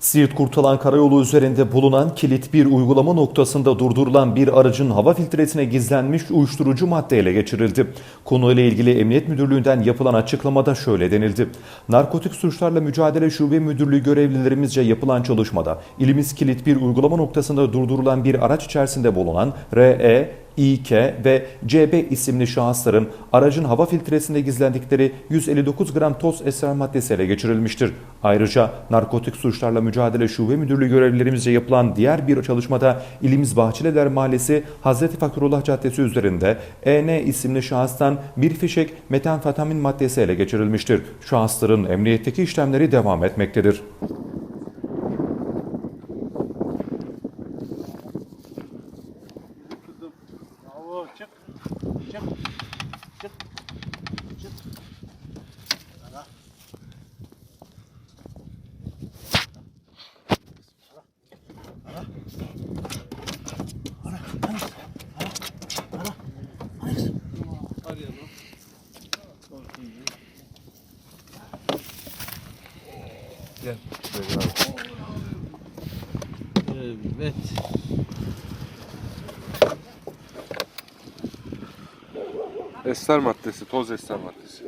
Siirt Kurtalan Karayolu üzerinde bulunan kilit bir uygulama noktasında durdurulan bir aracın hava filtresine gizlenmiş uyuşturucu madde ele geçirildi. Konuyla ilgili Emniyet Müdürlüğü'nden yapılan açıklamada şöyle denildi. Narkotik Suçlarla Mücadele Şube Müdürlüğü görevlilerimizce yapılan çalışmada ilimiz kilit bir uygulama noktasında durdurulan bir araç içerisinde bulunan RE, İK ve CB isimli şahısların aracın hava filtresinde gizlendikleri 159 gram toz esrar maddesi ele geçirilmiştir. Ayrıca Narkotik Suçlarla Mücadele Şube Müdürlüğü görevlilerimizce yapılan diğer bir çalışmada ilimiz Bahçeliler Mahallesi Hazreti Fakirullah Caddesi üzerinde EN isimli şahıstan bir fişek metanfetamin maddesi ele geçirilmiştir. Şahısların emniyetteki işlemleri devam etmektedir. Bravo, çık. Çık. Çık. Çık. Ara. Ara. Ara. Ara. Ara. Ara. Arayalım. Gel. Evet. Ester maddesi, toz ester maddesi.